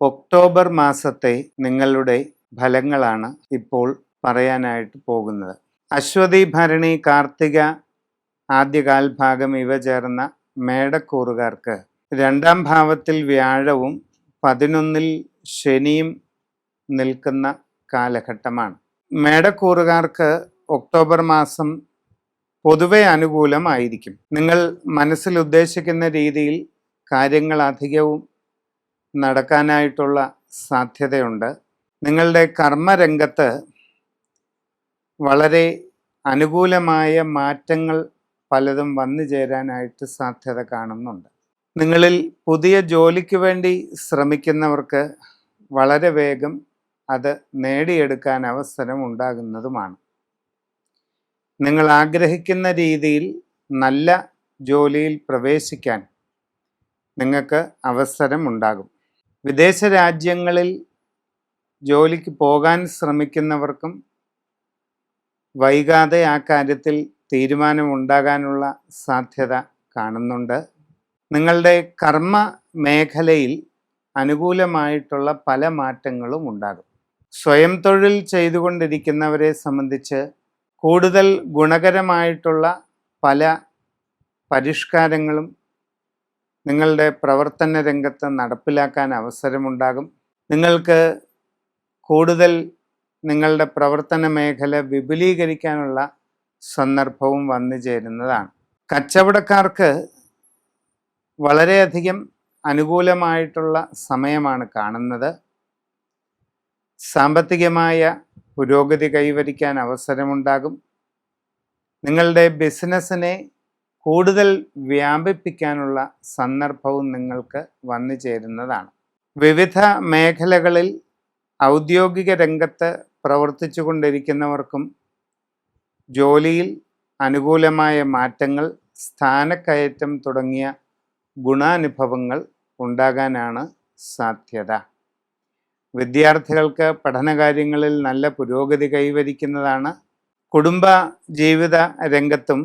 October മാസത്തെ നിങ്ങളുടെ ഫലങ്ങളാണ് ഇപ്പോൾ പറയാനായിട്ട് പോകുന്നത്. അശ്വതി ഭരണി കാർത്തിക ആദ്യകാൽ ഭാഗം ഇവ ചേർന്ന മേടക്കൂറുകാർക്ക് രണ്ടാം ഭാവത്തിൽ വ്യാഴവും പതിനൊന്നിൽ ശനിയും നിൽക്കുന്ന കാലഘട്ടമാണ്. മേടക്കൂറുകാർക്ക് ഒക്ടോബർ മാസം പൊതുവെ അനുകൂലമായിരിക്കും. നിങ്ങൾ മനസ്സിൽ ഉദ്ദേശിക്കുന്ന രീതിയിൽ കാര്യങ്ങൾ അധികവും നടക്കാനായിട്ടുള്ള സാധ്യതയുണ്ട്. നിങ്ങളുടെ കർമ്മരംഗത്ത് വളരെ അനുകൂലമായ മാറ്റങ്ങൾ പലതും വന്നു ചേരാനായിട്ട് സാധ്യത കാണുന്നുണ്ട്. നിങ്ങളിൽ പുതിയ ജോലിക്ക് വേണ്ടി ശ്രമിക്കുന്നവർക്ക് വളരെ വേഗം അത് നേടിയെടുക്കാൻ അവസരം ഉണ്ടാകുന്നതുമാണ്. നിങ്ങൾ ആഗ്രഹിക്കുന്ന രീതിയിൽ നല്ല ജോലിയിൽ പ്രവേശിക്കാൻ നിങ്ങൾക്ക് അവസരം ഉണ്ടാകും. വിദേശ രാജ്യങ്ങളിൽ ജോലിക്ക് പോകാൻ ശ്രമിക്കുന്നവർക്കും വൈകാതെ ആ കാര്യത്തിൽ തീരുമാനമുണ്ടാകാനുള്ള സാധ്യത കാണുന്നുണ്ട്. നിങ്ങളുടെ കർമ്മ മേഖലയിൽ അനുകൂലമായിട്ടുള്ള പല മാറ്റങ്ങളും ഉണ്ടാകും. സ്വയം തൊഴിൽ ചെയ്തുകൊണ്ടിരിക്കുന്നവരെ സംബന്ധിച്ച് കൂടുതൽ ഗുണകരമായിട്ടുള്ള പല പരിഷ്കാരങ്ങളും നിങ്ങളുടെ പ്രവർത്തന രംഗത്ത് നടപ്പിലാക്കാൻ അവസരമുണ്ടാകും. നിങ്ങൾക്ക് കൂടുതൽ നിങ്ങളുടെ പ്രവർത്തന മേഖല വിപുലീകരിക്കാനുള്ള സന്ദർഭവും വന്നു ചേരുന്നതാണ്. കച്ചവടക്കാർക്ക് വളരെയധികം അനുകൂലമായിട്ടുള്ള സമയമാണ് കാണുന്നത്. സാമ്പത്തികമായ പുരോഗതി കൈവരിക്കാൻ അവസരമുണ്ടാകും. നിങ്ങളുടെ ബിസിനസ്സിനെ കൂടുതൽ വ്യാപിപ്പിക്കാനുള്ള സന്ദർഭവും നിങ്ങൾക്ക് വന്നു ചേരുന്നതാണ്. വിവിധ മേഖലകളിൽ ഔദ്യോഗിക രംഗത്ത് പ്രവർത്തിച്ചു കൊണ്ടിരിക്കുന്നവർക്കും ജോലിയിൽ അനുകൂലമായ മാറ്റങ്ങൾ സ്ഥാനക്കയറ്റം തുടങ്ങിയ ഗുണാനുഭവങ്ങൾ ഉണ്ടാകാനാണ് സാധ്യത. വിദ്യാർത്ഥികൾക്ക് പഠനകാര്യങ്ങളിൽ നല്ല പുരോഗതി കൈവരിക്കുന്നതാണ്. കുടുംബ ജീവിത രംഗത്തും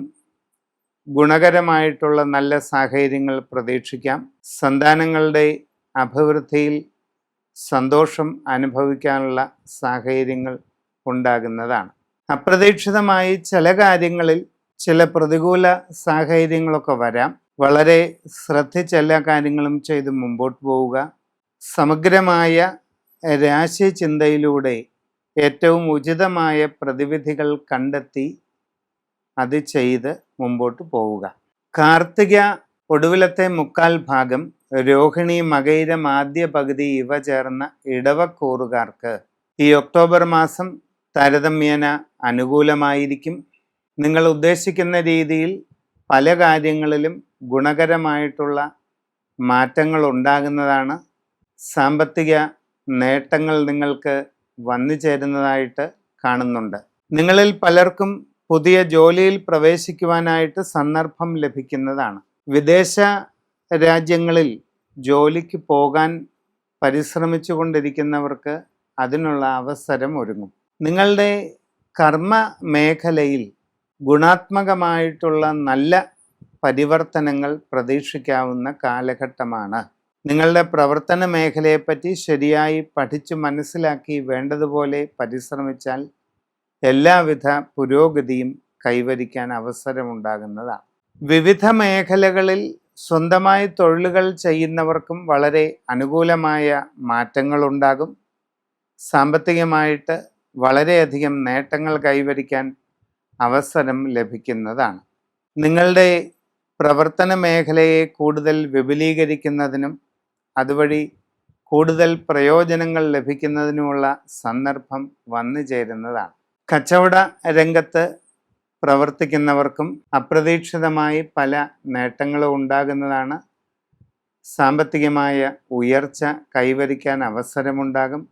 ഗുണകരമായിട്ടുള്ള നല്ല സാഹചര്യങ്ങൾ പ്രതീക്ഷിക്കാം. സന്താനങ്ങളുടെ അഭിവൃദ്ധിയിൽ സന്തോഷം അനുഭവിക്കാനുള്ള സാഹചര്യങ്ങൾ ഉണ്ടാകുന്നതാണ്. അപ്രതീക്ഷിതമായി ചില കാര്യങ്ങളിൽ ചില പ്രതികൂല സാഹചര്യങ്ങളൊക്കെ വരാം. വളരെ ശ്രദ്ധിച്ച് എല്ലാ കാര്യങ്ങളും ചെയ്ത് മുമ്പോട്ട് പോവുക. സമഗ്രമായ രാശി ചിന്തയിലൂടെ ഏറ്റവും ഉചിതമായ പ്രതിവിധികൾ കണ്ടെത്തി അത് ചെയ്ത് മുമ്പോട്ട് പോവുക. കാർത്തിക ഒടുവിലത്തെ മുക്കാൽ ഭാഗം രോഹിണി മകയിരം ആദ്യ പകുതി ഇവ ചേർന്ന ഇടവക്കൂറുകാർക്ക്. ഈ ഒക്ടോബർ മാസം താരതമ്യേന അനുകൂലമായിരിക്കും. നിങ്ങൾ ഉദ്ദേശിക്കുന്ന രീതിയിൽ പല കാര്യങ്ങളിലും ഗുണകരമായിട്ടുള്ള മാറ്റങ്ങൾ ഉണ്ടാകുന്നതാണ്. സാമ്പത്തിക നേട്ടങ്ങൾ നിങ്ങൾക്ക് വന്നു ചേരുന്നതായിട്ട് കാണുന്നുണ്ട്. നിങ്ങളിൽ പലർക്കും പുതിയ ജോലിയിൽ പ്രവേശിക്കുവാനായിട്ട് സന്ദർഭം ലഭിക്കുന്നതാണ്. വിദേശ രാജ്യങ്ങളിൽ ജോലിക്ക് പോകാൻ പരിശ്രമിച്ചു കൊണ്ടിരിക്കുന്നവർക്ക് അതിനുള്ള അവസരം ഒരുങ്ങും. നിങ്ങളുടെ കർമ്മ മേഖലയിൽ ഗുണാത്മകമായിട്ടുള്ള നല്ല പരിവർത്തനങ്ങൾ പ്രതീക്ഷിക്കാവുന്ന കാലഘട്ടമാണ്. നിങ്ങളുടെ പ്രവർത്തന മേഖലയെപ്പറ്റി ശരിയായി പഠിച്ചു മനസ്സിലാക്കി വേണ്ടതുപോലെ പരിശ്രമിച്ചാൽ എല്ലാവിധ പുരോഗതിയും കൈവരിക്കാൻ അവസരമുണ്ടാകുന്നതാണ്. വിവിധ മേഖലകളിൽ സ്വന്തമായി തൊഴിലുകൾ ചെയ്യുന്നവർക്കും വളരെ അനുകൂലമായ മാറ്റങ്ങളുണ്ടാകും. സാമ്പത്തികമായിട്ട് വളരെയധികം നേട്ടങ്ങൾ കൈവരിക്കാൻ അവസരം ലഭിക്കുന്നതാണ്. നിങ്ങളുടെ പ്രവർത്തന മേഖലയെ കൂടുതൽ വിപുലീകരിക്കുന്നതിനും അതുവഴി കൂടുതൽ പ്രയോജനങ്ങൾ ലഭിക്കുന്നതിനുമുള്ള സന്ദർഭം വന്നു ചേരുന്നതാണ് കച്ചവട രംഗത്ത് പ്രവർത്തിക്കുന്നവർക്കും അപ്രതീക്ഷിതമായി പല നേട്ടങ്ങളും ഉണ്ടാകുന്നതാണ്. സാമ്പത്തികമായ ഉയർച്ച കൈവരിക്കാൻ അവസരമുണ്ടാകും.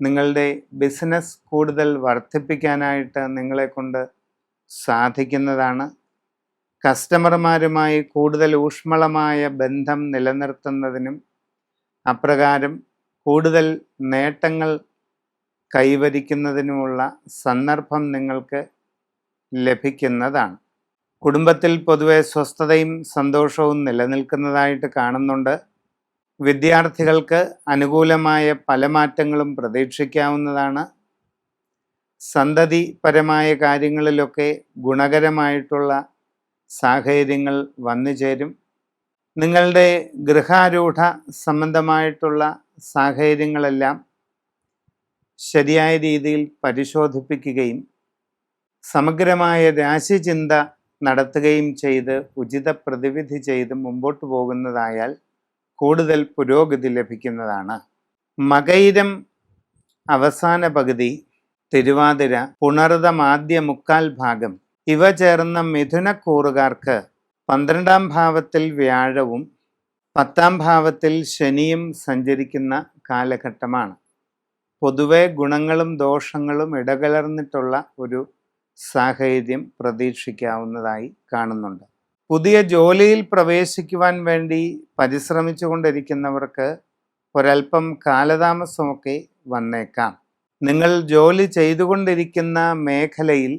നിങ്ങളുടെ ബിസിനസ് കൂടുതൽ വർദ്ധിപ്പിക്കാനായിട്ട് നിങ്ങളെക്കൊണ്ട് സാധിക്കുന്നതാണ്. കസ്റ്റമർമാരുമായി കൂടുതൽ ഊഷ്മളമായ ബന്ധം നിലനിർത്തുന്നതിനും അപ്രകാരം കൂടുതൽ നേട്ടങ്ങൾ കൈവരിക്കുന്നതിനുമുള്ള സന്ദർഭം നിങ്ങൾക്ക് ലഭിക്കുന്നതാണ്. കുടുംബത്തിൽ പൊതുവെ സ്വസ്ഥതയും സന്തോഷവും നിലനിൽക്കുന്നതായിട്ട് കാണുന്നുണ്ട്. വിദ്യാർത്ഥികൾക്ക് അനുകൂലമായ പല മാറ്റങ്ങളും പ്രതീക്ഷിക്കാവുന്നതാണ്. സന്തതിപരമായ കാര്യങ്ങളിലൊക്കെ ഗുണകരമായിട്ടുള്ള സാഹചര്യങ്ങൾ വന്നു ചേരും. നിങ്ങളുടെ ഗൃഹാരൂഢ സംബന്ധമായിട്ടുള്ള സാഹചര്യങ്ങളെല്ലാം ശരിയായ രീതിയിൽ പരിശോധിപ്പിക്കുകയും സമഗ്രമായ രാശിചിന്ത നടത്തുകയും ചെയ്ത് ഉചിത പ്രതിവിധി ചെയ്ത് മുമ്പോട്ട് പോകുന്നതായാൽ കൂടുതൽ പുരോഗതി ലഭിക്കുന്നതാണ്. മകയിരം അവസാന പകുതി തിരുവാതിര പുണർതം ആദ്യ മുക്കാൽ ഭാഗം ഇവ ചേർന്ന മിഥുനക്കൂറുകാർക്ക് പന്ത്രണ്ടാം ഭാവത്തിൽ വ്യാഴവും പത്താം ഭാവത്തിൽ ശനിയും സഞ്ചരിക്കുന്ന കാലഘട്ടമാണ്. പൊതുവെ ഗുണങ്ങളും ദോഷങ്ങളും ഇടകലർന്നിട്ടുള്ള ഒരു സാഹചര്യം പ്രതീക്ഷിക്കാവുന്നതായി കാണുന്നുണ്ട്. പുതിയ ജോലിയിൽ പ്രവേശിക്കുവാൻ വേണ്ടി പരിശ്രമിച്ചു കൊണ്ടിരിക്കുന്നവർക്ക് ഒരൽപ്പം കാലതാമസമൊക്കെ വന്നേക്കാം. നിങ്ങൾ ജോലി ചെയ്തുകൊണ്ടിരിക്കുന്ന മേഖലയിൽ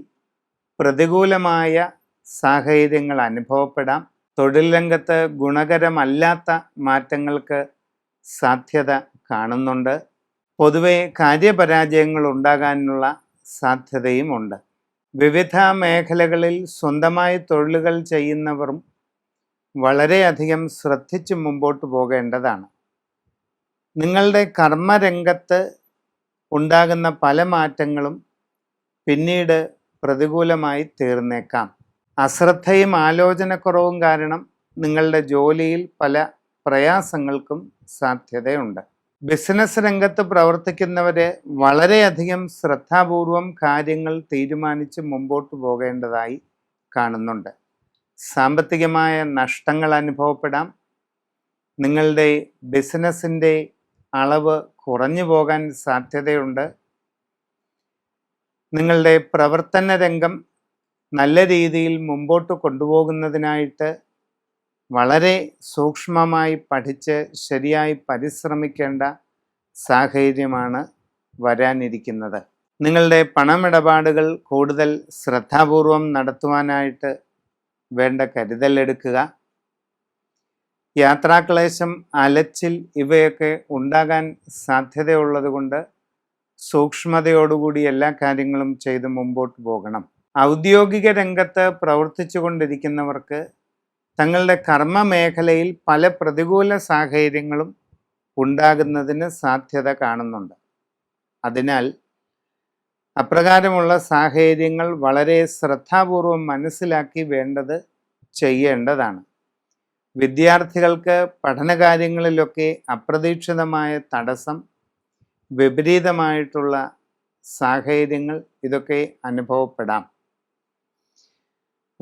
പ്രതികൂലമായ സാഹചര്യങ്ങൾ അനുഭവപ്പെടാം. തൊഴിൽ രംഗത്ത് ഗുണകരമല്ലാത്ത മാറ്റങ്ങൾക്ക് സാധ്യത കാണുന്നുണ്ട്. പൊതുവെ കാര്യപരാജയങ്ങൾ ഉണ്ടാകാനുള്ള സാധ്യതയുമുണ്ട്. വിവിധ മേഖലകളിൽ സ്വന്തമായി തൊഴിലുകൾ ചെയ്യുന്നവരും വളരെയധികം ശ്രദ്ധിച്ച് മുമ്പോട്ട് പോകേണ്ടതാണ്. നിങ്ങളുടെ കർമ്മരംഗത്ത് ഉണ്ടാകുന്ന പല മാറ്റങ്ങളും പിന്നീട് പ്രതികൂലമായി തീർന്നേക്കാം. അശ്രദ്ധയും ആലോചനക്കുറവും കാരണം നിങ്ങളുടെ ജോലിയിൽ പല പ്രയാസങ്ങൾക്കും സാധ്യതയുണ്ട്. ബിസിനസ് രംഗത്ത് പ്രവർത്തിക്കുന്നവരെ വളരെയധികം ശ്രദ്ധാപൂർവം കാര്യങ്ങൾ തീരുമാനിച്ച് മുമ്പോട്ട് പോകേണ്ടതായി കാണുന്നുണ്ട്. സാമ്പത്തികമായ നഷ്ടങ്ങൾ അനുഭവപ്പെടാം. നിങ്ങളുടെ ബിസിനസ്സിന്റെ അളവ് കുറഞ്ഞു പോകാൻ സാധ്യതയുണ്ട്. നിങ്ങളുടെ പ്രവർത്തന രംഗം നല്ല രീതിയിൽ മുമ്പോട്ട് കൊണ്ടുപോകുന്നതിനായിട്ട് വളരെ സൂക്ഷ്മമായി പഠിച്ച് ശരിയായി പരിശ്രമിക്കേണ്ട സാഹചര്യമാണ് വരാനിരിക്കുന്നത്. നിങ്ങളുടെ പണമിടപാടുകൾ കൂടുതൽ ശ്രദ്ധാപൂർവം നടത്തുവാനായിട്ട് വേണ്ട കരുതലെടുക്കുക യാത്രാക്ലേശം അലച്ചിൽ ഇവയൊക്കെ ഉണ്ടാകാൻ സാധ്യതയുള്ളതുകൊണ്ട് സൂക്ഷ്മതയോടുകൂടി എല്ലാ കാര്യങ്ങളും ചെയ്ത് മുമ്പോട്ട് പോകണം. ഔദ്യോഗിക രംഗത്ത് പ്രവർത്തിച്ചു കൊണ്ടിരിക്കുന്നവർക്ക് തങ്ങളുടെ കർമ്മ മേഖലയിൽ പല പ്രതികൂല സാഹചര്യങ്ങളും ഉണ്ടാകുന്നതിന് സാധ്യത കാണുന്നുണ്ട്. അതിനാൽ അപ്രകാരമുള്ള സാഹചര്യങ്ങൾ വളരെ ശ്രദ്ധാപൂർവം മനസ്സിലാക്കി വേണ്ടത് ചെയ്യേണ്ടതാണ്. വിദ്യാർത്ഥികൾക്ക് പഠനകാര്യങ്ങളിലൊക്കെ അപ്രതീക്ഷിതമായ തടസ്സം വിപരീതമായിട്ടുള്ള സാഹചര്യങ്ങൾ ഇതൊക്കെ അനുഭവപ്പെടാം.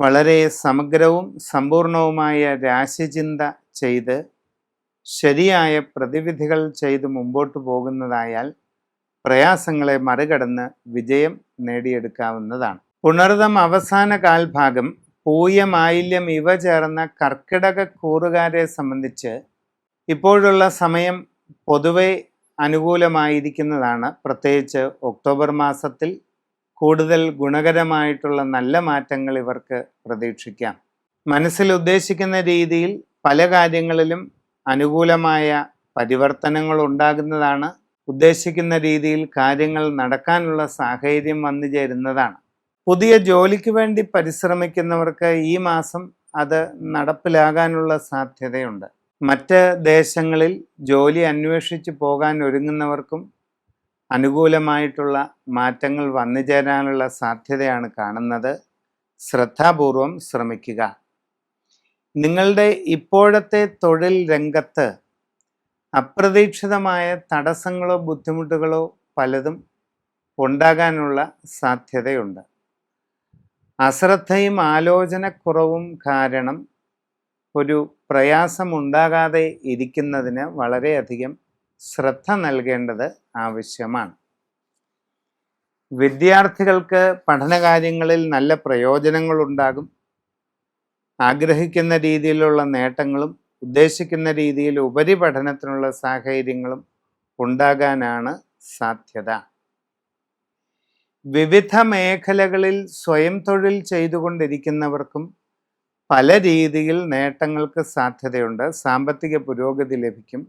വളരെ സമഗ്രവും സമ്പൂർണവുമായ രാശിചിന്ത ചെയ്ത് ശരിയായ പ്രതിവിധികൾ ചെയ്ത് മുമ്പോട്ട് പോകുന്നതായാൽ പ്രയാസങ്ങളെ മറികടന്ന് വിജയം നേടിയെടുക്കാവുന്നതാണ്. പുണർതം അവസാന കാൽഭാഗം പൂയ മാലിന്യം ഇവ ചേർന്ന കർക്കിടക കൂറുകാരെ സംബന്ധിച്ച് ഇപ്പോഴുള്ള സമയം പൊതുവെ അനുകൂലമായിരിക്കുന്നതാണ്. പ്രത്യേകിച്ച് ഒക്ടോബർ മാസത്തിൽ കൂടുതൽ ഗുണകരമായിട്ടുള്ള നല്ല മാറ്റങ്ങൾ ഇവർക്ക് പ്രതീക്ഷിക്കാം. മനസ്സിൽ ഉദ്ദേശിക്കുന്ന രീതിയിൽ പല കാര്യങ്ങളിലും അനുകൂലമായ പരിവർത്തനങ്ങൾ ഉണ്ടാകുന്നതാണ്. ഉദ്ദേശിക്കുന്ന രീതിയിൽ കാര്യങ്ങൾ നടക്കാനുള്ള സാഹചര്യം വന്നു ചേരുന്നതാണ്. പുതിയ ജോലിക്ക് വേണ്ടി പരിശ്രമിക്കുന്നവർക്ക് ഈ മാസം അത് നടപ്പിലാകാനുള്ള സാധ്യതയുണ്ട്. മറ്റ് ദേശങ്ങളിൽ ജോലി അന്വേഷിച്ച് പോകാൻ ഒരുങ്ങുന്നവർക്കും അനുകൂലമായിട്ടുള്ള മാറ്റങ്ങൾ വന്നു ചേരാനുള്ള സാധ്യതയാണ് കാണുന്നത്. ശ്രദ്ധാപൂർവം ശ്രമിക്കുക. നിങ്ങളുടെ ഇപ്പോഴത്തെ തൊഴിൽ രംഗത്ത് അപ്രതീക്ഷിതമായ തടസ്സങ്ങളോ ബുദ്ധിമുട്ടുകളോ പലതും ഉണ്ടാകാനുള്ള സാധ്യതയുണ്ട്. അശ്രദ്ധയും ആലോചനക്കുറവും കാരണം ഒരു പ്രയാസമുണ്ടാകാതെ ഇരിക്കുന്നതിന് വളരെയധികം ശ്രദ്ധ നൽകേണ്ടത് ആവശ്യമാണ്. വിദ്യാർത്ഥികൾക്ക് പഠനകാര്യങ്ങളിൽ നല്ല പ്രയോജനങ്ങളുണ്ടാകും. ആഗ്രഹിക്കുന്ന രീതിയിലുള്ള നേട്ടങ്ങളും ഉദ്ദേശിക്കുന്ന രീതിയിൽ ഉപരിപഠനത്തിനുള്ള സാഹചര്യങ്ങളും ഉണ്ടാകാനാണ് സാധ്യത. വിവിധ മേഖലകളിൽ സ്വയം തൊഴിൽ ചെയ്തുകൊണ്ടിരിക്കുന്നവർക്കും പല രീതിയിൽ നേട്ടങ്ങൾക്ക് സാധ്യതയുണ്ട്. സാമ്പത്തിക പുരോഗതി ലഭിക്കും.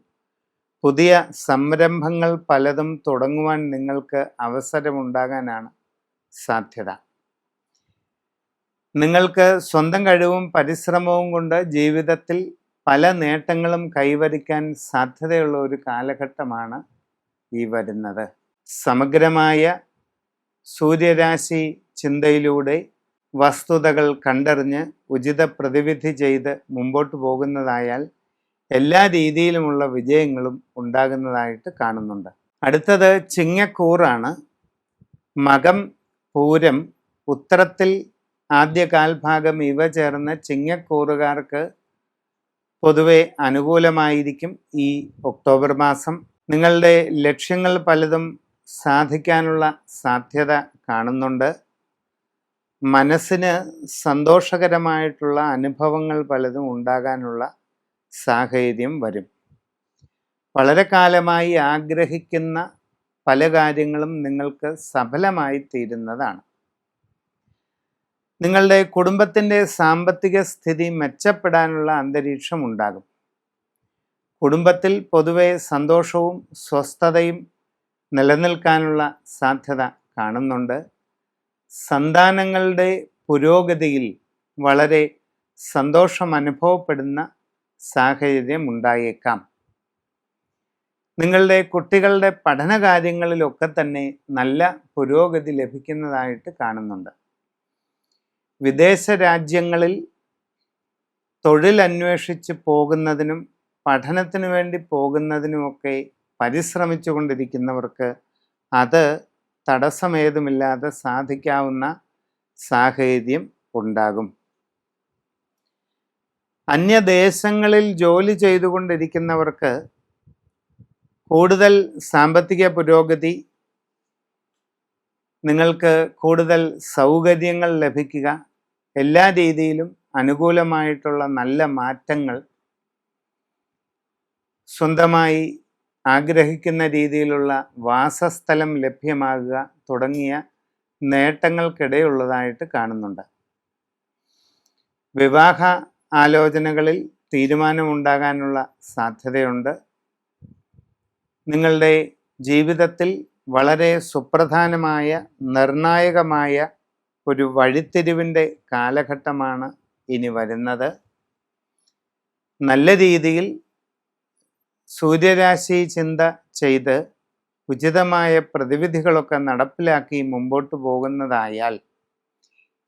പുതിയ സംരംഭങ്ങൾ പലതും തുടങ്ങുവാൻ നിങ്ങൾക്ക് അവസരമുണ്ടാകാനാണ് സാധ്യത. നിങ്ങൾക്ക് സ്വന്തം കഴിവും പരിശ്രമവും കൊണ്ട് ജീവിതത്തിൽ പല നേട്ടങ്ങളും കൈവരിക്കാൻ സാധ്യതയുള്ള ഒരു കാലഘട്ടമാണ് ഈ വരുന്നത്. സമഗ്രമായ സൂര്യരാശി ചിന്തയിലൂടെ വസ്തുതകൾ കണ്ടറിഞ്ഞ് ഉചിത പ്രതിവിധി ചെയ്ത് മുമ്പോട്ട് പോകുന്നതായാൽ എല്ലാ രീതിയിലുമുള്ള വിജയങ്ങളും ഉണ്ടാകുന്നതായിട്ട് കാണുന്നുണ്ട്. അടുത്തത് ചിങ്ങക്കൂറാണ്. മകം പൂരം ഉത്തരത്തിൽ ആദ്യ കാൽഭാഗം ഇവ ചേർന്ന ചിങ്ങക്കൂറുകാർക്ക് പൊതുവെ അനുകൂലമായിരിക്കും ഈ ഒക്ടോബർ മാസം. നിങ്ങളുടെ ലക്ഷ്യങ്ങൾ പലതും സാധിക്കാനുള്ള സാധ്യത കാണുന്നുണ്ട്. മനസ്സിന് സന്തോഷകരമായിട്ടുള്ള അനുഭവങ്ങൾ പലതും ഉണ്ടാകാനുള്ള സാഹചര്യം വരും. വളരെ കാലമായി ആഗ്രഹിക്കുന്ന പല കാര്യങ്ങളും നിങ്ങൾക്ക് സഫലമായി തീരുന്നതാണ്. നിങ്ങളുടെ കുടുംബത്തിന്റെ സാമ്പത്തിക സ്ഥിതി മെച്ചപ്പെടാനുള്ള അന്തരീക്ഷം ഉണ്ടാകും. കുടുംബത്തിൽ പൊതുവെ സന്തോഷവും സ്വസ്ഥതയും നിലനിൽക്കാനുള്ള സാധ്യത കാണുന്നുണ്ട്. സന്താനങ്ങളുടെ പുരോഗതിയിൽ വളരെ സന്തോഷം അനുഭവപ്പെടുന്ന സാഹചര്യം ഉണ്ടായേക്കാം നിങ്ങളുടെ കുട്ടികളുടെ പഠന പഠനകാര്യങ്ങളിലൊക്കെ തന്നെ നല്ല പുരോഗതി ലഭിക്കുന്നതായിട്ട് കാണുന്നുണ്ട്. വിദേശ രാജ്യങ്ങളിൽ തൊഴിൽ അന്വേഷിച്ച് പോകുന്നതിനും പഠനത്തിനു വേണ്ടി പോകുന്നതിനുമൊക്കെ പരിശ്രമിച്ചു കൊണ്ടിരിക്കുന്നവർക്ക് അത് തടസ്സമേതുമില്ലാതെ സാധിക്കാവുന്ന സാഹചര്യം ഉണ്ടാകും. അന്യദേശങ്ങളിൽ ജോലി ചെയ്തുകൊണ്ടിരിക്കുന്നവർക്ക് കൂടുതൽ സാമ്പത്തിക പുരോഗതി നിങ്ങൾക്ക് കൂടുതൽ സൗകര്യങ്ങൾ ലഭിക്കുക എല്ലാ രീതിയിലും അനുകൂലമായിട്ടുള്ള നല്ല മാറ്റങ്ങൾ സ്വന്തമായി ആഗ്രഹിക്കുന്ന രീതിയിലുള്ള വാസസ്ഥലം ലഭ്യമാകുക തുടങ്ങിയ നേട്ടങ്ങൾക്കിടയുള്ളതായിട്ട് കാണുന്നുണ്ട്. വിവാഹ ആലോചനകളിൽ തീരുമാനമുണ്ടാകാനുള്ള സാധ്യതയുണ്ട്. നിങ്ങളുടെ ജീവിതത്തിൽ വളരെ സുപ്രധാനമായ നിർണായകമായ ഒരു വഴിത്തിരിവിന്റെ കാലഘട്ടമാണ് ഇനി വരുന്നത്. നല്ല രീതിയിൽ സൂര്യരാശി ചിന്ത ചെയ്ത് ഉചിതമായ പ്രതിവിധികളൊക്കെ നടപ്പിലാക്കി മുമ്പോട്ട് പോകുന്നതായാൽ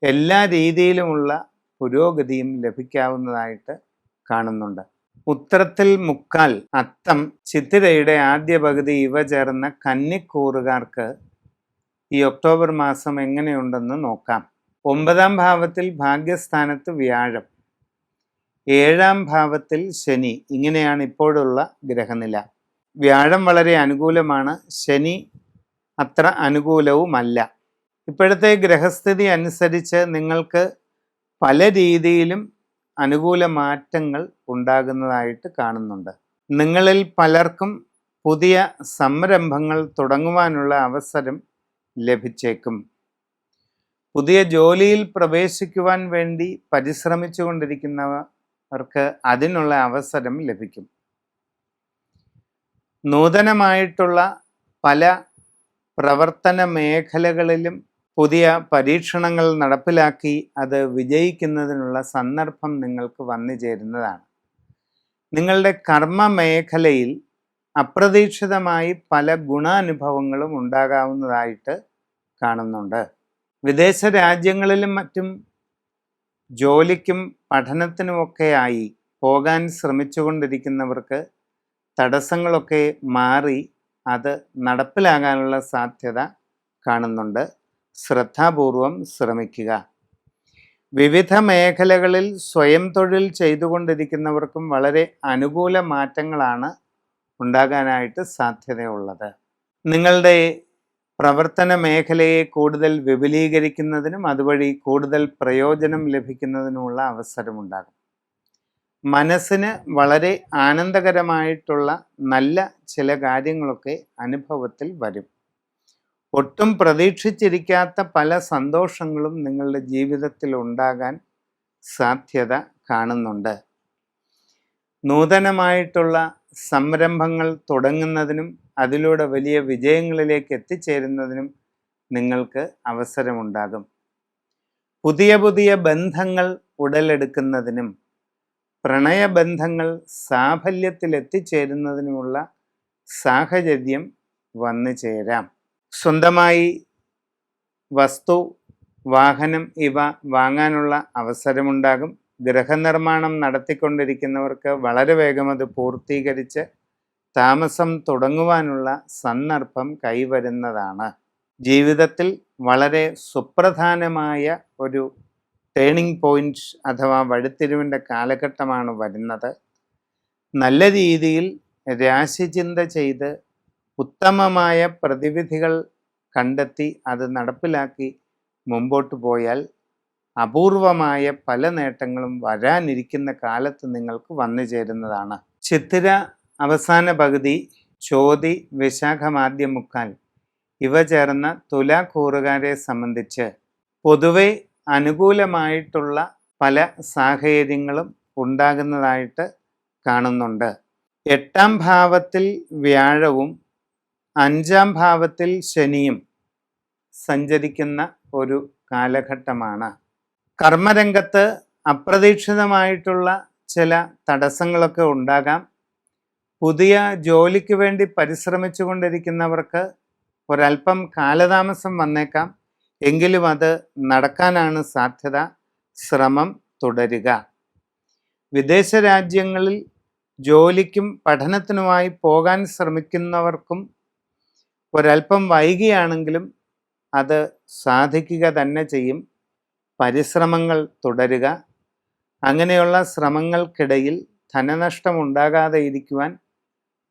എല്ലാ രീതിയിലുമുള്ള പുരോഗതിയും ലഭിക്കാവുന്നതായിട്ട് കാണുന്നുണ്ട്. ഉത്തരത്തിൽ മുക്കാൽ അത്തം ചിത്തിരയുടെ ആദ്യ പകുതി ഇവ ചേർന്ന കന്നിക്കൂറുകാർക്ക് ഈ ഒക്ടോബർ മാസം എങ്ങനെയുണ്ടെന്ന് നോക്കാം. ഒമ്പതാം ഭാവത്തിൽ ഭാഗ്യസ്ഥാനത്ത് വ്യാഴം ഏഴാം ഭാവത്തിൽ ശനി ഇങ്ങനെയാണ് ഇപ്പോഴുള്ള ഗ്രഹനില. വ്യാഴം വളരെ അനുകൂലമാണ് ശനി അത്ര അനുകൂലവുമല്ല. ഇപ്പോഴത്തെ ഗ്രഹസ്ഥിതി അനുസരിച്ച് നിങ്ങൾക്ക് പല രീതിയിലും അനുകൂല മാറ്റങ്ങൾ ഉണ്ടാകുന്നതായിട്ട് കാണുന്നുണ്ട്. നിങ്ങളിൽ പലർക്കും പുതിയ സംരംഭങ്ങൾ തുടങ്ങുവാനുള്ള അവസരം ലഭിച്ചേക്കും. പുതിയ ജോലിയിൽ പ്രവേശിക്കുവാൻ വേണ്ടി പരിശ്രമിച്ചു കൊണ്ടിരിക്കുന്നവർക്ക് അതിനുള്ള അവസരം ലഭിക്കും. നൂതനമായിട്ടുള്ള പല പ്രവർത്തന മേഖലകളിലും പുതിയ പരീക്ഷണങ്ങൾ നടപ്പിലാക്കി അത് വിജയിക്കുന്നതിനുള്ള സന്ദർഭം നിങ്ങൾക്ക് വന്നു ചേരുന്നതാണ്. നിങ്ങളുടെ കർമ്മ മേഖലയിൽ അപ്രതീക്ഷിതമായി പല ഗുണാനുഭവങ്ങളും ഉണ്ടാകാവുന്നതായിട്ട് കാണുന്നുണ്ട്. വിദേശ രാജ്യങ്ങളിലും മറ്റും ജോലിക്കും പഠനത്തിനുമൊക്കെയായി പോകാൻ ശ്രമിച്ചുകൊണ്ടിരിക്കുന്നവർക്ക് തടസ്സങ്ങളൊക്കെ മാറി അത് നടപ്പിലാകാനുള്ള സാധ്യത കാണുന്നുണ്ട്. ശ്രദ്ധാപൂർവം ശ്രമിക്കുക. വിവിധ മേഖലകളിൽ സ്വയം തൊഴിൽ ചെയ്തുകൊണ്ടിരിക്കുന്നവർക്കും വളരെ അനുകൂല മാറ്റങ്ങളാണ് ഉണ്ടാകാനായിട്ട് സാധ്യതയുള്ളത്. നിങ്ങളുടെ പ്രവർത്തന മേഖലയെ കൂടുതൽ വിപുലീകരിക്കുന്നതിനും അതുവഴി കൂടുതൽ പ്രയോജനം ലഭിക്കുന്നതിനുമുള്ള അവസരമുണ്ടാകും. മനസ്സിന് വളരെ ആനന്ദകരമായിട്ടുള്ള നല്ല ചില കാര്യങ്ങളൊക്കെ അനുഭവത്തിൽ വരും. ഒട്ടും പ്രതീക്ഷിച്ചിരിക്കാത്ത പല സന്തോഷങ്ങളും നിങ്ങളുടെ ജീവിതത്തിൽ ഉണ്ടാകാൻ സാധ്യത കാണുന്നുണ്ട്. നൂതനമായിട്ടുള്ള സംരംഭങ്ങൾ തുടങ്ങുന്നതിനും അതിലൂടെ വലിയ വിജയങ്ങളിലേക്ക് എത്തിച്ചേരുന്നതിനും നിങ്ങൾക്ക് അവസരമുണ്ടാകും. പുതിയ പുതിയ ബന്ധങ്ങൾ ഉടലെടുക്കുന്നതിനും പ്രണയബന്ധങ്ങൾ സാഫല്യത്തിൽ എത്തിച്ചേരുന്നതിനുമുള്ള സാഹചര്യം വന്നു ചേരാം സ്വന്തമായി വസ്തു വാഹനം ഇവ വാങ്ങാനുള്ള അവസരമുണ്ടാകും. ഗൃഹനിർമ്മാണം നടത്തിക്കൊണ്ടിരിക്കുന്നവർക്ക് വളരെ വേഗം അത് പൂർത്തീകരിച്ച് താമസം തുടങ്ങുവാനുള്ള സന്ദർഭം കൈവരുന്നതാണ്. ജീവിതത്തിൽ വളരെ സുപ്രധാനമായ ഒരു ടേണിംഗ് പോയിന്റ് അഥവാ വഴിത്തിരിവിന്റെ കാലഘട്ടമാണ് വരുന്നത്. നല്ല രീതിയിൽ രാശിചിന്ത ചെയ്ത് ഉത്തമമായ പ്രതിവിധികൾ കണ്ടെത്തി അത് നടപ്പിലാക്കി മുമ്പോട്ട് പോയാൽ അപൂർവമായ പല നേട്ടങ്ങളും വരാനിരിക്കുന്ന കാലത്ത് നിങ്ങൾക്ക് വന്നു ചേരുന്നതാണ്. ചിത്തിര അവസാന പകുതി ചോതി വിശാഖമാദ്യ മുക്കാൽ ഇവ ചേർന്ന തുലാക്കൂറുകാരെ സംബന്ധിച്ച് പൊതുവെ അനുകൂലമായിട്ടുള്ള പല സാഹചര്യങ്ങളും ഉണ്ടാകുന്നതായിട്ട് കാണുന്നുണ്ട്. എട്ടാം ഭാവത്തിൽ വ്യാഴവും അഞ്ചാം ഭാവത്തിൽ ശനിയും സഞ്ചരിക്കുന്ന ഒരു കാലഘട്ടമാണ്. കർമ്മരംഗത്ത് അപ്രതീക്ഷിതമായിട്ടുള്ള ചില തടസ്സങ്ങളൊക്കെ ഉണ്ടാകാം. പുതിയ ജോലിക്ക് വേണ്ടി പരിശ്രമിച്ചു കൊണ്ടിരിക്കുന്നവർക്ക് ഒരല്പം കാലതാമസം വന്നേക്കാം. എങ്കിലും അത് നടക്കാനാണ് സാധ്യത. ശ്രമം തുടരുക. വിദേശ രാജ്യങ്ങളിൽ ജോലിക്കും പഠനത്തിനുമായി പോകാൻ ശ്രമിക്കുന്നവർക്കും ഒരല്പം വൈകിയാണെങ്കിലും അത് സാധിക്കുക തന്നെ ചെയ്യും. പരിശ്രമങ്ങൾ തുടരുക. അങ്ങനെയുള്ള ശ്രമങ്ങൾക്കിടയിൽ ധനനഷ്ടം ഉണ്ടാകാതെ ഇരിക്കുവാൻ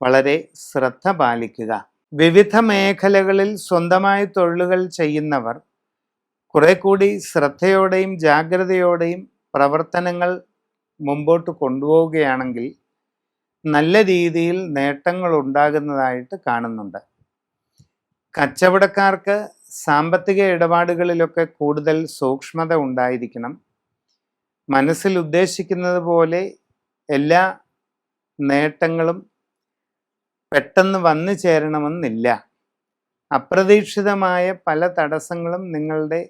വളരെ ശ്രദ്ധ പാലിക്കുക. വിവിധ മേഖലകളിൽ സ്വന്തമായി തൊഴിലുകൾ ചെയ്യുന്നവർ കുറെ കൂടി ശ്രദ്ധയോടെയും ജാഗ്രതയോടെയും പ്രവർത്തനങ്ങൾ മുമ്പോട്ട് കൊണ്ടുപോവുകയാണെങ്കിൽ നല്ല രീതിയിൽ നേട്ടങ്ങൾ ഉണ്ടാകുന്നതായിട്ട് കാണുന്നുണ്ട്. കച്ചവടക്കാർക്ക് സാമ്പത്തിക ഇടപാടുകളിലൊക്കെ കൂടുതൽ സൂക്ഷ്മത ഉണ്ടായിരിക്കണം. മനസ്സിൽ ഉദ്ദേശിക്കുന്നത് പോലെ എല്ലാ നേട്ടങ്ങളും പെട്ടെന്ന് വന്നു ചേരണമെന്നില്ല. അപ്രതീക്ഷിതമായ പല തടസ്സങ്ങളും നിങ്ങളുടെ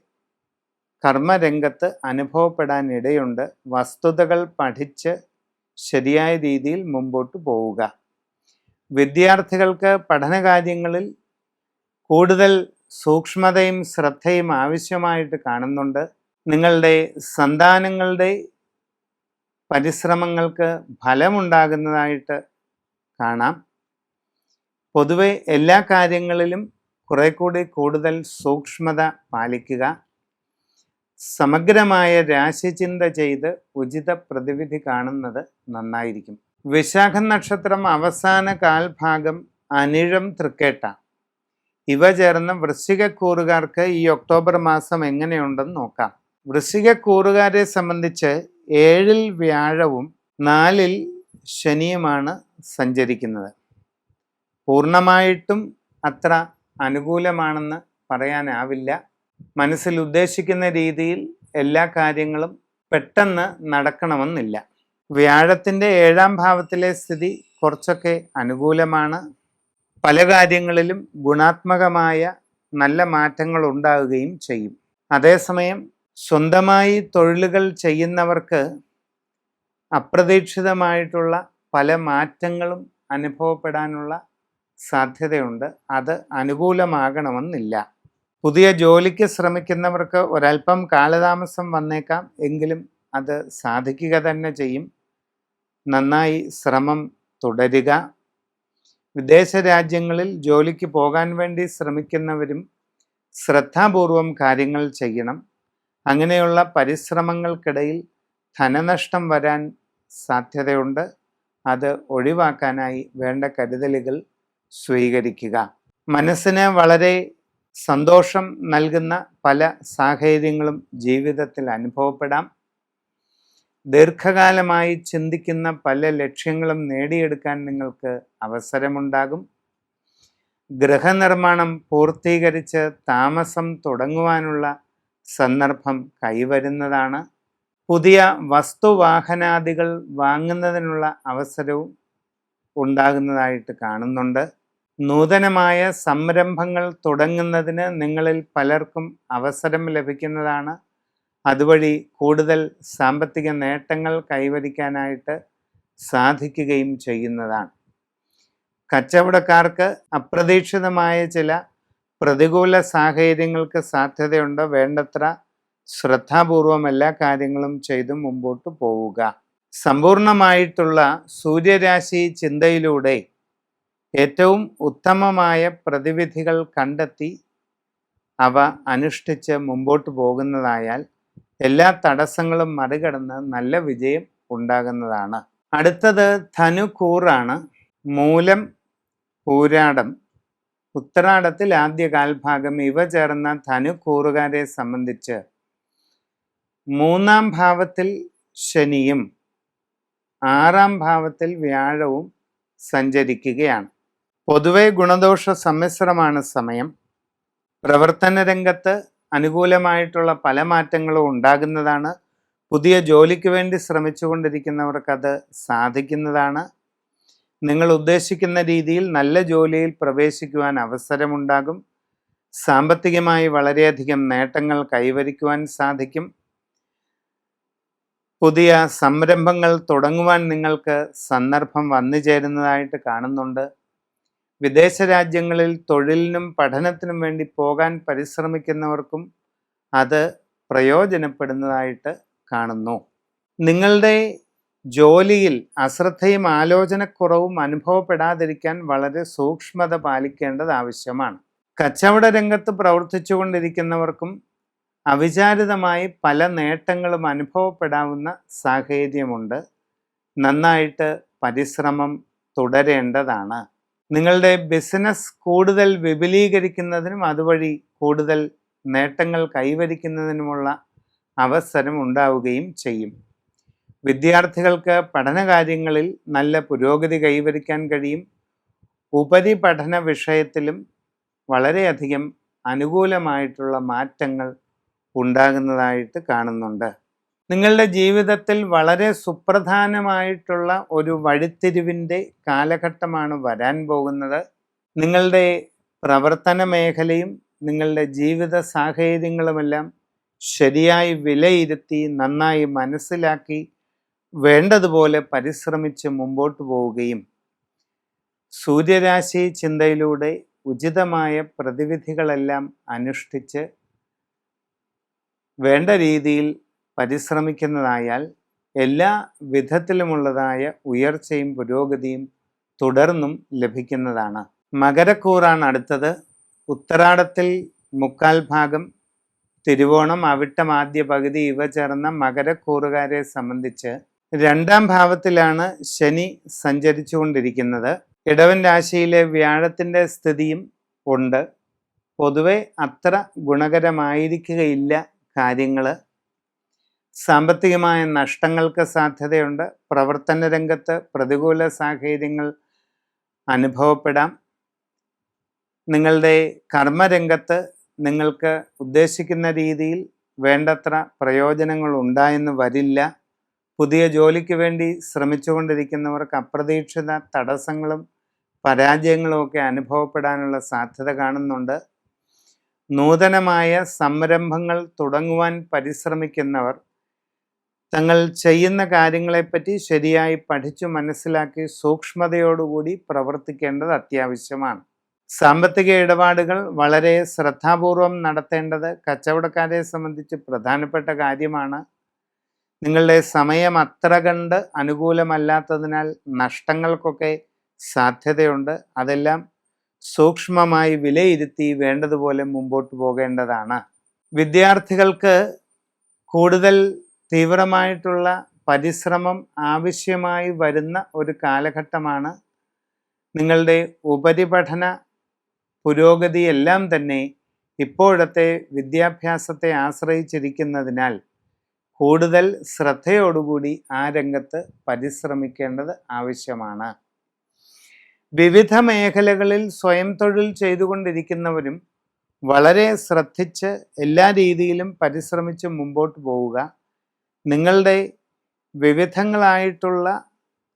കർമ്മരംഗത്ത് അനുഭവപ്പെടാൻ ഇടയുണ്ട് വസ്തുതകൾ പഠിച്ച് ശരിയായ രീതിയിൽ മുമ്പോട്ട് പോവുക. വിദ്യാർത്ഥികൾക്ക് പഠനകാര്യങ്ങളിൽ കൂടുതൽ സൂക്ഷ്മതയും ശ്രദ്ധയും ആവശ്യമായിട്ട് കാണുന്നുണ്ട്. നിങ്ങളുടെ സന്താനങ്ങളുടെ പരിശ്രമങ്ങൾക്ക് ഫലമുണ്ടാകുന്നതായിട്ട് കാണാം. പൊതുവെ എല്ലാ കാര്യങ്ങളിലും കുറെ കൂടി കൂടുതൽ സൂക്ഷ്മത പാലിക്കുക. സമഗ്രമായ രാശിചിന്ത ചെയ്ത് ഉചിത പ്രതിവിധി കാണുന്നത് നന്നായിരിക്കും. വിശാഖ നക്ഷത്രം അവസാന കാൽഭാഗം അനിഴം തൃക്കേട്ട. ഇവ ചേർന്ന് വൃശ്ചികക്കൂറുകാർക്ക് ഈ ഒക്ടോബർ മാസം എങ്ങനെയുണ്ടെന്ന് നോക്കാം. വൃശ്ചികക്കൂറുകാരെ സംബന്ധിച്ച് ഏഴിൽ വ്യാഴവും നാലിൽ ശനിയുമാണ് സഞ്ചരിക്കുന്നത്. പൂർണമായിട്ടും അത്ര അനുകൂലമാണെന്ന് പറയാനാവില്ല. മനസ്സിൽ ഉദ്ദേശിക്കുന്ന രീതിയിൽ എല്ലാ കാര്യങ്ങളും പെട്ടെന്ന് നടക്കണമെന്നില്ല. വ്യാഴത്തിന്റെ ഏഴാം ഭാവത്തിലെ സ്ഥിതി കുറച്ചൊക്കെ അനുകൂലമാണ്. പല കാര്യങ്ങളിലും ഗുണാത്മകമായ നല്ല മാറ്റങ്ങൾ ഉണ്ടാവുകയും ചെയ്യും. അതേസമയം സ്വന്തമായി തൊഴിലുകൾ ചെയ്യുന്നവർക്ക് അപ്രതീക്ഷിതമായിട്ടുള്ള പല മാറ്റങ്ങളും അനുഭവപ്പെടാനുള്ള സാധ്യതയുണ്ട്. അത് അനുകൂലമാകണമെന്നില്ല. പുതിയ ജോലിക്ക് ശ്രമിക്കുന്നവർക്ക് ഒരല്പം കാലതാമസം വന്നേക്കാം എങ്കിലും അത് സാധിക്കുക തന്നെ ചെയ്യും. നന്നായി ശ്രമം തുടരുക. വിദേശ രാജ്യങ്ങളിൽ ജോലിക്ക് പോകാൻ വേണ്ടി ശ്രമിക്കുന്നവരും ശ്രദ്ധാപൂർവം കാര്യങ്ങൾ ചെയ്യണം. അങ്ങനെയുള്ള പരിശ്രമങ്ങൾക്കിടയിൽ ധനനഷ്ടം വരാൻ സാധ്യതയുണ്ട്. അത് ഒഴിവാക്കാനായി വേണ്ട കരുതലുകൾ സ്വീകരിക്കുക. മനസ്സിന് വളരെ സന്തോഷം നൽകുന്ന പല സാഹചര്യങ്ങളും ജീവിതത്തിൽ അനുഭവപ്പെടാം. ദീർഘകാലമായി ചിന്തിക്കുന്ന പല ലക്ഷ്യങ്ങളും നേടിയെടുക്കാൻ നിങ്ങൾക്ക് അവസരമുണ്ടാകും. ഗൃഹനിർമ്മാണം പൂർത്തീകരിച്ച് താമസം തുടങ്ങുവാനുള്ള സന്ദർഭം കൈവരുന്നതാണ്. പുതിയ വസ്തുവാഹനാദികൾ വാങ്ങുന്നതിനുള്ള അവസരവും ഉണ്ടാകുന്നതായിട്ട് കാണുന്നുണ്ട്. നൂതനമായ സംരംഭങ്ങൾ തുടങ്ങുന്നതിന് നിങ്ങളിൽ പലർക്കും അവസരം ലഭിക്കുന്നതാണ്. അതുവഴി കൂടുതൽ സാമ്പത്തിക നേട്ടങ്ങൾ കൈവരിക്കാനായിട്ട് സാധിക്കുകയും ചെയ്യുന്നതാണ്. കച്ചവടക്കാർക്ക് അപ്രതീക്ഷിതമായ ചില പ്രതികൂല സാഹചര്യങ്ങൾക്ക് സാധ്യതയുണ്ട്. വേണ്ടത്ര ശ്രദ്ധാപൂർവം എല്ലാ കാര്യങ്ങളും ചെയ്ത് മുമ്പോട്ട് പോവുക. സമ്പൂർണമായിട്ടുള്ള സൂര്യരാശി ചിന്തയിലൂടെ ഏറ്റവും ഉത്തമമായ പ്രതിവിധികൾ കണ്ടെത്തി അവ അനുഷ്ഠിച്ച് മുമ്പോട്ട് പോകുന്നതായാൽ എല്ലാ തടസ്സങ്ങളും മറികടന്ന് നല്ല വിജയം ഉണ്ടാകുന്നതാണ്. അടുത്തത് ധനുക്കൂറാണ്. മൂലം പൂരാടം. ഉത്തരാടത്തിൽ ആദ്യ കാൽഭാഗം ഇവ ചേർന്ന ധനുക്കൂറുകാരെ സംബന്ധിച്ച്. മൂന്നാം ഭാവത്തിൽ ശനിയും ആറാം ഭാവത്തിൽ വ്യാഴവും സഞ്ചരിക്കുകയാണ്. പൊതുവെ ഗുണദോഷ സമ്മിശ്രമാണ് സമയം. പ്രവർത്തന രംഗത്ത് അനുകൂലമായിട്ടുള്ള പല മാറ്റങ്ങളും ഉണ്ടാകുന്നതാണ്. പുതിയ ജോലിക്ക് വേണ്ടി ശ്രമിച്ചുകൊണ്ടിരിക്കുന്നവർക്കത് സാധിക്കുന്നതാണ്. നിങ്ങൾ ഉദ്ദേശിക്കുന്ന രീതിയിൽ നല്ല ജോലിയിൽ പ്രവേശിക്കുവാൻ അവസരമുണ്ടാകും. സാമ്പത്തികമായി വളരെയധികം നേട്ടങ്ങൾ കൈവരിക്കുവാൻ സാധിക്കും. പുതിയ സംരംഭങ്ങൾ തുടങ്ങുവാൻ നിങ്ങൾക്ക് സന്ദർഭം വന്നു ചേരുന്നതായിട്ട് കാണുന്നുണ്ട്. വിദേശ രാജ്യങ്ങളിൽ തൊഴിലിനും പഠനത്തിനും വേണ്ടി പോകാൻ പരിശ്രമിക്കുന്നവർക്കും അത് പ്രയോജനപ്പെടുന്നതായിട്ട് കാണുന്നു. നിങ്ങളുടെ ജോലിയിൽ അശ്രദ്ധയും ആലോചനക്കുറവും അനുഭവപ്പെടാതിരിക്കാൻ വളരെ സൂക്ഷ്മത പാലിക്കേണ്ടത് ആവശ്യമാണ്. കച്ചവട രംഗത്ത് പ്രവർത്തിച്ചുകൊണ്ടിരിക്കുന്നവർക്കും അവിചാരിതമായി പല നേട്ടങ്ങളും അനുഭവപ്പെടാവുന്ന സാഹചര്യമുണ്ട്. നന്നായിട്ട് പരിശ്രമം തുടരേണ്ടതാണ്. നിങ്ങളുടെ ബിസിനസ് കൂടുതൽ വിപുലീകരിക്കുന്നതിനും അതുവഴി കൂടുതൽ നേട്ടങ്ങൾ കൈവരിക്കുന്നതിനുമുള്ള അവസരം ഉണ്ടാവുകയും ചെയ്യും. വിദ്യാർത്ഥികൾക്ക് പഠനകാര്യങ്ങളിൽ നല്ല പുരോഗതി കൈവരിക്കാൻ കഴിയും. ഉപരിപഠന വിഷയത്തിലും വളരെയധികം അനുകൂലമായിട്ടുള്ള മാറ്റങ്ങൾ ഉണ്ടാകുന്നതായിട്ട് കാണുന്നുണ്ട്. നിങ്ങളുടെ ജീവിതത്തിൽ വളരെ സുപ്രധാനമായിട്ടുള്ള ഒരു വഴിത്തിരിവിന്റെ കാലഘട്ടമാണ് വരാൻ പോകുന്നത്. നിങ്ങളുടെ പ്രവർത്തന മേഖലയും നിങ്ങളുടെ ജീവിത സാഹചര്യങ്ങളുമെല്ലാം ശരിയായി വിലയിരുത്തി നന്നായി മനസ്സിലാക്കി വേണ്ടതുപോലെ പരിശ്രമിച്ച് മുമ്പോട്ട് പോവുകയും സൂര്യരാശി ചിന്തയിലൂടെ ഉചിതമായ പ്രതിവിധികളെല്ലാം അനുഷ്ഠിച്ച് വേണ്ട രീതിയിൽ പരിശ്രമിക്കുന്നതായാൽ എല്ലാ വിധത്തിലുമുള്ളതായ ഉയർച്ചയും പുരോഗതിയും തുടർന്നും ലഭിക്കുന്നതാണ്. മകരക്കൂറാണ് അടുത്തത്. ഉത്തരാടത്തിൽ മുക്കാൽ ഭാഗം തിരുവോണം അവിട്ടം ആദ്യ പകുതി ഇവ ചേർന്ന മകരക്കൂറുകാരെ സംബന്ധിച്ച് രണ്ടാം ഭാവത്തിലാണ് ശനി സഞ്ചരിച്ചുകൊണ്ടിരിക്കുന്നത്. ഇടവൻ രാശിയിലെ വ്യാഴത്തിന്റെ സ്ഥിതിയും ഉണ്ട്. പൊതുവെ അത്ര ഗുണകരമായിരിക്കുകയില്ല കാര്യങ്ങൾ സാമ്പത്തികമായ നഷ്ടങ്ങൾക്ക് സാധ്യതയുണ്ട്. പ്രവർത്തന രംഗത്ത് പ്രതികൂല സാഹചര്യങ്ങൾ അനുഭവപ്പെടാം. നിങ്ങളുടെ കർമ്മരംഗത്ത് നിങ്ങൾക്ക് ഉദ്ദേശിക്കുന്ന രീതിയിൽ വേണ്ടത്ര പ്രയോജനങ്ങൾ ഉണ്ടായെന്ന് വരില്ല. പുതിയ ജോലിക്ക് വേണ്ടി ശ്രമിച്ചുകൊണ്ടിരിക്കുന്നവർക്ക് അപ്രതീക്ഷിത തടസ്സങ്ങളും പരാജയങ്ങളും ഒക്കെ അനുഭവപ്പെടാനുള്ള സാധ്യത കാണുന്നുണ്ട്. നൂതനമായ സംരംഭങ്ങൾ തുടങ്ങുവാൻ പരിശ്രമിക്കുന്നവർ തങ്ങൾ ചെയ്യുന്ന കാര്യങ്ങളെപ്പറ്റി ശരിയായി പഠിച്ചു മനസ്സിലാക്കി സൂക്ഷ്മതയോടുകൂടി പ്രവർത്തിക്കേണ്ടത് അത്യാവശ്യമാണ്. സാമ്പത്തിക ഇടപാടുകൾ വളരെ ശ്രദ്ധാപൂർവം നടത്തേണ്ടത് കച്ചവടക്കാരെ സംബന്ധിച്ച് പ്രധാനപ്പെട്ട കാര്യമാണ്. നിങ്ങളുടെ സമയം അത്ര കണ്ട് അനുകൂലമല്ലാത്തതിനാൽ നഷ്ടങ്ങൾക്കൊക്കെ സാധ്യതയുണ്ട്. അതെല്ലാം സൂക്ഷ്മമായി വിലയിരുത്തി വേണ്ടതുപോലെ മുമ്പോട്ട് പോകേണ്ടതാണ്. വിദ്യാർത്ഥികൾക്ക് കൂടുതൽ തീവ്രമായിട്ടുള്ള പരിശ്രമം ആവശ്യമായി വരുന്ന ഒരു കാലഘട്ടമാണ് നിങ്ങളുടെ ഉപരിപഠന പുരോഗതിയെല്ലാം തന്നെ ഇപ്പോഴത്തെ വിദ്യാഭ്യാസത്തെ ആശ്രയിച്ചിരിക്കുന്നതിനാൽ കൂടുതൽ ശ്രദ്ധയോടുകൂടി ആ രംഗത്ത് പരിശ്രമിക്കേണ്ടത് ആവശ്യമാണ്. വിവിധ മേഖലകളിൽ സ്വയം തൊഴിൽ ചെയ്തുകൊണ്ടിരിക്കുന്നവരും വളരെ ശ്രദ്ധിച്ച് എല്ലാ രീതിയിലും പരിശ്രമിച്ച് മുമ്പോട്ട് പോവുക. നിങ്ങളുടെ വിവിധങ്ങളായിട്ടുള്ള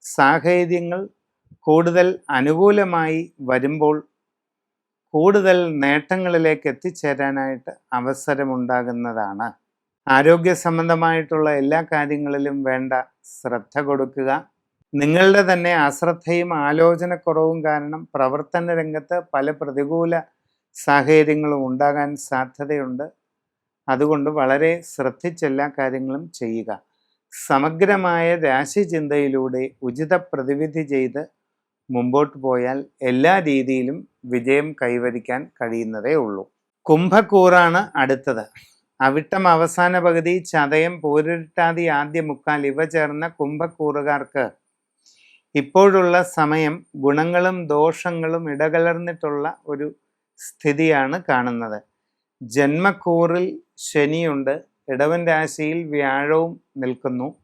സാഹചര്യങ്ങൾ കൂടുതൽ അനുകൂലമായി വരുമ്പോൾ കൂടുതൽ നേട്ടങ്ങളിലേക്ക് എത്തിച്ചേരാനായിട്ട് അവസരമുണ്ടാകുന്നതാണ്. ആരോഗ്യ സംബന്ധമായിട്ടുള്ള എല്ലാ കാര്യങ്ങളിലും വേണ്ട ശ്രദ്ധ കൊടുക്കുക. നിങ്ങളുടെ തന്നെ അശ്രദ്ധയും ആലോചനക്കുറവും കാരണം പ്രവർത്തന രംഗത്ത് പല പ്രതികൂല സാഹചര്യങ്ങളും ഉണ്ടാകാൻ സാധ്യതയുണ്ട്. അതുകൊണ്ട് വളരെ ശ്രദ്ധിച്ചെല്ലാ കാര്യങ്ങളും ചെയ്യുക. സമഗ്രമായ രാശിചിന്തയിലൂടെ ഉചിത പ്രതിവിധി ചെയ്ത് മുമ്പോട്ട് പോയാൽ എല്ലാ രീതിയിലും വിജയം കൈവരിക്കാൻ കഴിയുന്നതേ ഉള്ളൂ. കുംഭക്കൂറാണ് അടുത്തത്. അവിട്ടം അവസാന പകുതി ചതയം പോരിട്ടാതി ആദ്യ മുക്കാൽ ഇവ ചേർന്ന കുംഭക്കൂറുകാർക്ക് ഇപ്പോഴുള്ള സമയം ഗുണങ്ങളും ദോഷങ്ങളും ഇടകലർന്നിട്ടുള്ള ഒരു സ്ഥിതിയാണ് കാണുന്നത്. ജന്മക്കൂറിൽ ശനിയുണ്ട്. ഇടവൻ രാശിയിൽ വ്യാഴവും നിൽക്കുന്നു.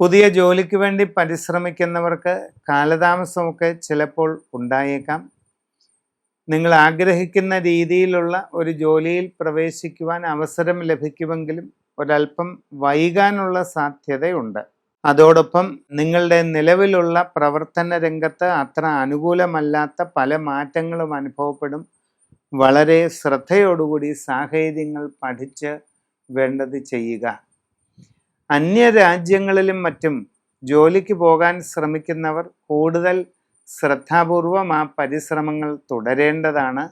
പുതിയ ജോലിക്ക് വേണ്ടി പരിശ്രമിക്കുന്നവർക്ക് കാലതാമസമൊക്കെ ചിലപ്പോൾ ഉണ്ടായേക്കാം. നിങ്ങൾ ആഗ്രഹിക്കുന്ന രീതിയിലുള്ള ഒരു ജോലിയിൽ പ്രവേശിക്കുവാൻ അവസരം ലഭിക്കുമെങ്കിലും ഒരല്പം വൈകാനുള്ള സാധ്യതയുണ്ട്. അതോടൊപ്പം നിങ്ങളുടെ നിലവിലുള്ള പ്രവർത്തന രംഗത്ത് അത്ര അനുകൂലമല്ലാത്ത പല മാറ്റങ്ങളും അനുഭവപ്പെടും. വളരെ ശ്രദ്ധയോടുകൂടി സാഹചര്യങ്ങൾ പഠിച്ച് വേണ്ടത് ചെയ്യുക. അന്യരാജ്യങ്ങളിലും മറ്റും ജോലിക്ക് പോകാൻ ശ്രമിക്കുന്നവർ കൂടുതൽ ശ്രദ്ധാപൂർവം ആ പരിശ്രമങ്ങൾ തുടരേണ്ടതാണ്.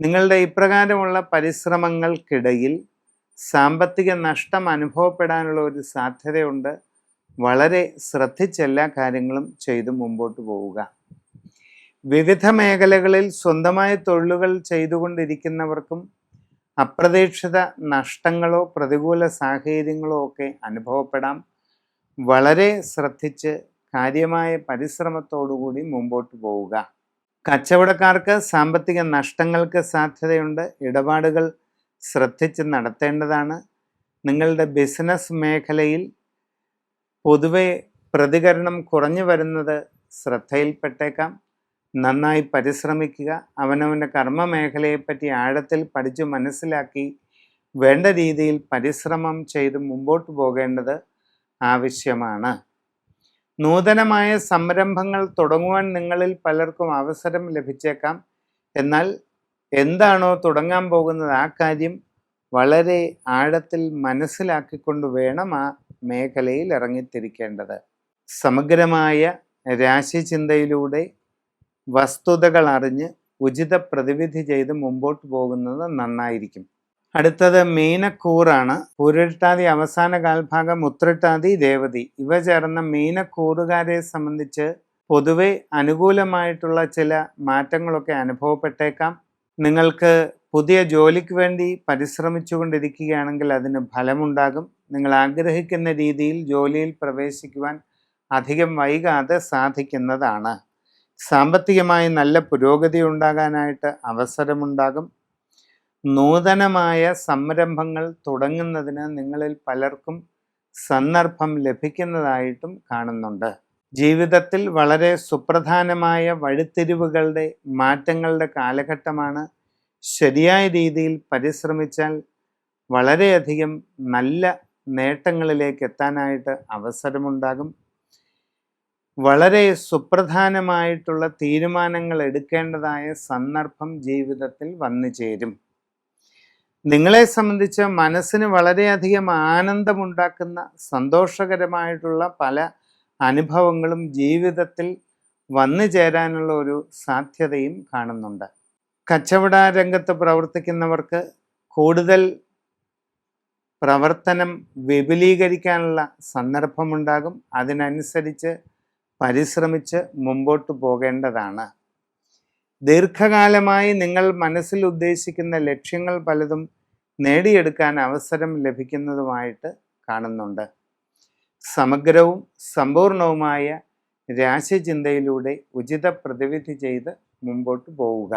നിങ്ങളുടെ ഇപ്രകാരമുള്ള പരിശ്രമങ്ങൾക്കിടയിൽ സാമ്പത്തിക നഷ്ടം അനുഭവപ്പെടാനുള്ള ഒരു സാധ്യതയുണ്ട്. വളരെ ശ്രദ്ധിച്ചെല്ലാ കാര്യങ്ങളും ചെയ്തു മുമ്പോട്ട് പോവുക. വിവിധ മേഖലകളിൽ സ്വന്തമായ തൊഴിലുകൾ ചെയ്തുകൊണ്ടിരിക്കുന്നവർക്കും അപ്രതീക്ഷിത നഷ്ടങ്ങളോ പ്രതികൂല സാഹചര്യങ്ങളോ ഒക്കെ അനുഭവപ്പെടാം. വളരെ ശ്രദ്ധിച്ച് കാര്യമായ പരിശ്രമത്തോടുകൂടി മുമ്പോട്ട് പോവുക. കച്ചവടക്കാർക്ക് സാമ്പത്തിക നഷ്ടങ്ങൾക്ക് സാധ്യതയുണ്ട്. ഇടപാടുകൾ ശ്രദ്ധിച്ച് നടത്തേണ്ടതാണ്. നിങ്ങളുടെ ബിസിനസ് മേഖലയിൽ പൊതുവെ പ്രതികരണം കുറഞ്ഞു വരുന്നത് ശ്രദ്ധയിൽപ്പെട്ടേക്കാം. നന്നായി പരിശ്രമിക്കുക അവനവന്റെ കർമ്മ മേഖലയെപ്പറ്റി ആഴത്തിൽ പഠിച്ചു മനസ്സിലാക്കി വേണ്ട രീതിയിൽ പരിശ്രമം ചെയ്ത് മുമ്പോട്ട് പോകേണ്ടത് ആവശ്യമാണ്. നൂതനമായ സംരംഭങ്ങൾ തുടങ്ങുവാൻ നിങ്ങളിൽ പലർക്കും അവസരം ലഭിച്ചേക്കാം. എന്നാൽ എന്താണോ തുടങ്ങാൻ പോകുന്നത് ആ കാര്യം വളരെ ആഴത്തിൽ മനസ്സിലാക്കിക്കൊണ്ട് വേണം ആ മേഖലയിൽ ഇറങ്ങിത്തിരിക്കേണ്ടത്. സമഗ്രമായ രാശിചിന്തയിലൂടെ വസ്തുതകൾ അറിഞ്ഞ് ഉചിത പ്രതിവിധി ചെയ്ത് മുമ്പോട്ട് പോകുന്നത് നന്നായിരിക്കും. അടുത്തത് മീനക്കൂറാണ്. പൂരിട്ടാതി അവസാന കാൽഭാഗം ഉത്രട്ടാതി രേവതി ഇവ ചേർന്ന മീനക്കൂറുകാരെ സംബന്ധിച്ച് പൊതുവെ അനുകൂലമായിട്ടുള്ള ചില മാറ്റങ്ങളൊക്കെ അനുഭവപ്പെട്ടേക്കാം. നിങ്ങൾക്ക് പുതിയ ജോലിക്ക് വേണ്ടി പരിശ്രമിച്ചുകൊണ്ടിരിക്കുകയാണെങ്കിൽ അതിന് ഫലമുണ്ടാകും. നിങ്ങൾ ആഗ്രഹിക്കുന്ന രീതിയിൽ ജോലിയിൽ പ്രവേശിക്കുവാൻ അധികം വൈകാതെ സാധിക്കുന്നതാണ്. സാമ്പത്തികമായി നല്ല പുരോഗതി ഉണ്ടാകാനായിട്ട് അവസരമുണ്ടാകും. നൂതനമായ സംരംഭങ്ങൾ തുടങ്ങുന്നതിന് നിങ്ങളിൽ പലർക്കും സന്ദർഭം ലഭിക്കുന്നതായിട്ടും കാണുന്നുണ്ട്. ജീവിതത്തിൽ വളരെ സുപ്രധാനമായ വഴിത്തിരിവുകളുടെ മാറ്റങ്ങളുടെ കാലഘട്ടമാണ്. ശരിയായ രീതിയിൽ പരിശ്രമിച്ചാൽ വളരെയധികം നല്ല നേട്ടങ്ങളിലേക്ക് എത്താനായിട്ട് അവസരമുണ്ടാകും. വളരെ സുപ്രധാനമായിട്ടുള്ള തീരുമാനങ്ങൾ എടുക്കേണ്ടതായ സന്ദർഭം ജീവിതത്തിൽ വന്നു ചേരും. നിങ്ങളെ സംബന്ധിച്ച് മനസ്സിന് വളരെയധികം ആനന്ദമുണ്ടാക്കുന്ന സന്തോഷകരമായിട്ടുള്ള പല അനുഭവങ്ങളും ജീവിതത്തിൽ വന്നു ചേരാനുള്ള ഒരു സാധ്യതയും കാണുന്നുണ്ട്. കച്ചവട രംഗത്ത് പ്രവർത്തിക്കുന്നവർക്ക് കൂടുതൽ പ്രവർത്തനം വിപുലീകരിക്കാനുള്ള സന്ദർഭമുണ്ടാകും. അതിനനുസരിച്ച് പരിശ്രമിച്ച് മുമ്പോട്ട് പോകേണ്ടതാണ്. ദീർഘകാലമായി നിങ്ങൾ മനസ്സിൽ ഉദ്ദേശിക്കുന്ന ലക്ഷ്യങ്ങൾ പലതും നേടിയെടുക്കാൻ അവസരം ലഭിക്കുന്നതുമായിട്ട് കാണുന്നുണ്ട്. സമഗ്രവും സമ്പൂർണവുമായ രാശിചിന്തയിലൂടെ ഉചിത പ്രതിവിധി ചെയ്ത് മുമ്പോട്ട് പോവുക.